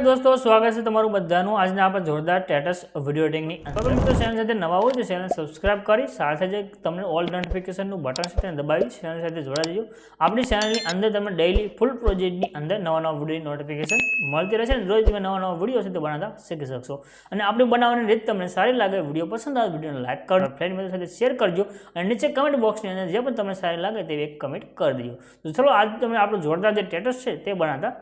દોસ્તો, સ્વાગત છે તમારું બધાનું. આજના આપણે જોરદાર ટેટસ વીડિયો એડિટિંગની અંદર. મિત્રો ચેનલ સાથે નવા હોય તો ચેનલ સબસ્ક્રાઇબ કરી, સાથે જે તમને ઓલ નોટિફિકેશનનું બટન છે તેને દબાવી ચેનલ સાથે જોડાઈ જજો. આપણી ચેનલની અંદર તમે ડેઇલી ફૂલ પ્રોજેક્ટની અંદર નવા નવા વીડિયો નોટિફિકેશન મળતી રહેશે અને રોજ તમે નવા નવા વીડિયો છે તે બનાવતા શીખી શકશો. અને આપણે બનાવવાની રીત તમને સારી લાગે વીડિયો પસંદ આવે વિડીયોને લાઇક કરો ફ્રેન્ડ મિત્રો સાથે શેર કરજો અને નીચે કમેન્ટ બોક્સની અંદર જે પણ તમને સારી લાગે તેવી એક કમેન્ટ કરી દેજો. તો ચલો, આજ તમે આપણું જોરદાર જે ટેટસ છે તે બનાવતા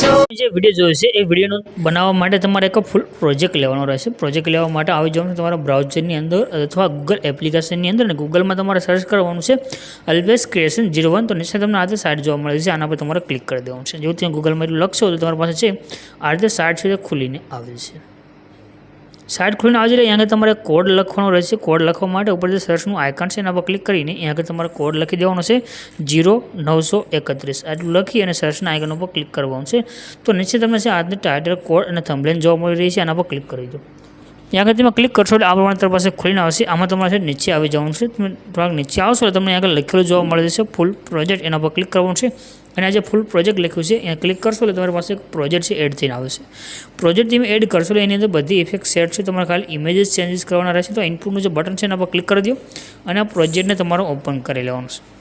છું. જે વીડિયો જોયો છે એ વિડીયોનો બનાવવા માટે તમારે એક ફૂલ પ્રોજેક્ટ લેવાનો રહેશે. પ્રોજેક્ટ લેવા માટે આવી જવાનું તમારા બ્રાઉઝરની અંદર અથવા ગૂગલ એપ્લિકેશનની અંદર અને ગૂગલમાં તમારે સર્ચ કરવાનું છે અલ્વેઝ ક્રિએશન જીરો વન તો નીચે તમને આ રીતે સાઇટ જોવા મળે છે આના પર તમારે ક્લિક કરી દેવાનું છે. જેવું ત્યાં ગૂગલમાં એટલું લખશો તો તમારી પાસે છે આ રીતે સાઇટ છે તે ખુલીને આવે છે સાઇટ ખોલીને આવી જાય, અહીંયા તમારે કોડ લખવાનો રહેશે. કોડ લખવા માટે ઉપર જે સર્ચનું આઇકન છે, એના પર ક્લિક કરીને અહીંયા તમારે કોડ લખી દેવાનો છે. જીરો નવસો એકત્રીસ. આટલું લખી અને સર્ચના આઇકન ઉપર ક્લિક કરવાનું છે. તો નીચે તમને છે, આજની ટાઇટલ કોડ અને થંબલેન જોવા મળી રહી છે, એના પર ક્લિક કરી દો. ત્યાં આગળ તમે ક્લિક કરશો એટલે આ પ્રમાણે તમારી પાસે ખોલીને આવશે. આમાં તમારે છે, નીચે આવી જવાનું છે. તમે થોડાક નીચે આવશો એટલે તમને આગળ લખેલું જોવા મળે છે ફૂલ પ્રોજેક્ટ એના પર ક્લિક કરવાનું છે. અને આ જે ફૂલ પ્રોજેક્ટ લખ્યું છે, અહીંયા ક્લિક કરશો એટલે તમારી પાસે એક પ્રોજેક્ટ છે એડ થઈને આવશે પ્રોજેક્ટ તમે એડ કરશો એટલે એની અંદર બધી ઇફેક્ટ સેટ છે, તમારે ખાલી ઇમેજીસ ચેન્જીસ કરવાના રહેશે. તો ઇનપુટનું જે બટન છે એના પર ક્લિક કરી દો અને આ પ્રોજેક્ટને તમારો ઓપન કરી લેવાનું છે.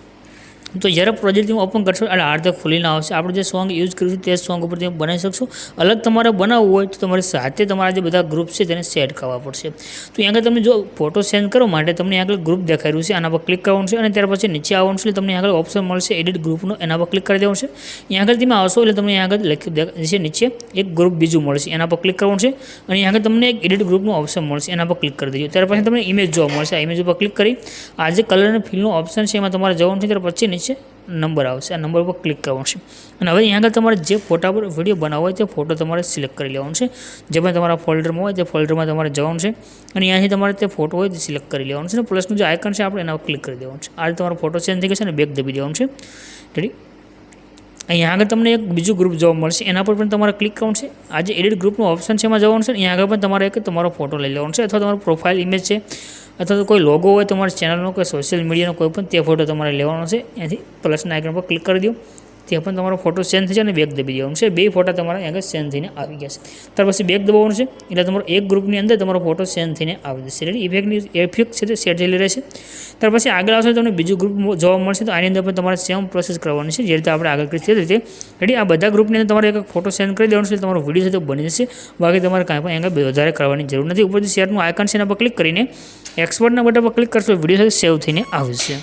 તો જ્યારે પ્રોજેક્ટ તમે ઓપન કરશો, એટલે રીતે ખુલીને આવશે. આપણે જે સોંગ યુઝ કર્યું છે, તે સોંગ ઉપર તમે બનાવી શકશો. અલગ તમારે બનાવવું હોય, તો તમારે સાથે તમારા જે બધા ગ્રુપ છે, તેને સેટ કરવા પડશે. તો આગળ તમે જો ફોટો સેન્ડ કરવા માટે, તમને આગળ ગ્રુપ દેખાઈ રહ્યું છે, આના પર ક્લિક કરવાનું છે, અને ત્યાર પછી નીચે આવવાનું છે તમને આગળ ઓપ્શન મળશે એડિટ ગ્રુપનો એના પર ક્લિક કરી દેવાનું છે. અહીંયા આગળ તમે આવશો, એટલે તમને આગળ લખ્યું છે નીચે એક ગ્રુપ બીજું મળશે, એના પર ક્લિક કરવાનું છે, અને આગળ તમને એક એડિટ ગ્રુપનું ઓપ્શન મળશે, એના પર ક્લિક કરી દેજો. ત્યાર પછી તમને ઇમેજ જોવા મળશે. આ ઇમેજ ઉપર ક્લિક કરી, આ જે કલર અને ફિલનું ઓપ્શન છે, એમાં તમારે જવાનું છે, ત્યાર પછી નીચે નંબર આવશે, આ નંબર ઉપર ક્લિક કરવાનું છે. અને હવે અહીંયા આગળ તમારે જે ફોટા પર વીડિયો બનાવવો હોય તે ફોટો તમારે સિલેક્ટ કરી લેવાનો છે. જે પણ તમારા ફોલ્ડરમાં હોય તે ફોલ્ડરમાં તમારે જવાનું છે. અને અહીંયાથી તમારે તે ફોટો હોય તે સિલેક્ટ કરી લેવાનું છે. અને પ્લસનું જે આઇકન છે, આપણે એના પર ક્લિક કરી દેવાનું છે. આ તમારો ફોટો ચેન્જ થઈ ગયો છે અને બેક દબી દેવાનું છે. રેડી અહીંયા આગળ તમને એક બીજું ગ્રુપ જોવા મળશે. એના પર પણ તમારે ક્લિક કરવાનું છે. આ જે એડિટ ગ્રુપનું ઓપ્શન છે એમાં જવાનું છે અહીંયા આગળ પણ તમારે એક તમારો ફોટો લઈ લેવાનો છે અથવા તમારો પ્રોફાઇલ ઇમેજ છે અથવા તો કોઈ લોગો હોય તમારી ચેનલનો કોઈ સોશિયલ મીડિયાનો કોઈ પણ, તે ફોટો તમારે લેવાનો છે. ત્યાંથી પ્લસના આઇકન પર ક્લિક કરી દો. ત્યાં પણ તમારો ફોટો સેન્ડ થઈ જાય અને બેગ દબી દેવાનું છે. બે ફોટા તમારા આગળ સેન્ડ થઈને આવી ગયા છે. ત્યાર પછી બેગ દબાવવાનું છે એટલે તમારો એક ગ્રુપની અંદર તમારો ફોટો સેન્ડ થઈને આવી જશે. એટલે ઇફેક્ટની ઇફેક્ટ છે તે સેટ થયેલી રહેશે. ત્યાર પછી આગળ આવશે તમને બીજું ગ્રુપ જોવા મળશે તો આની અંદર પણ તમારે સેમ પ્રોસેસ કરવાની છે. જે રીતે આપણે આગળ કરી તે રીતે. રેડી આ બધા ગ્રુપની અંદર તમારે એક ફોટો સેન્ડ કરી દેવાનો છે તમારો વીડિયો છે તો બની જશે. બાકી તમારે કાંઈ પણ આગળ વધારે કરવાની જરૂર નથી. ઉપરથી શેરનું આઇકન છે એના પર ક્લિક કરીને એક્સપર્ટના બટન પર ક્લિક કરશો વીડિયો સાથે સેવ થઈને આવશે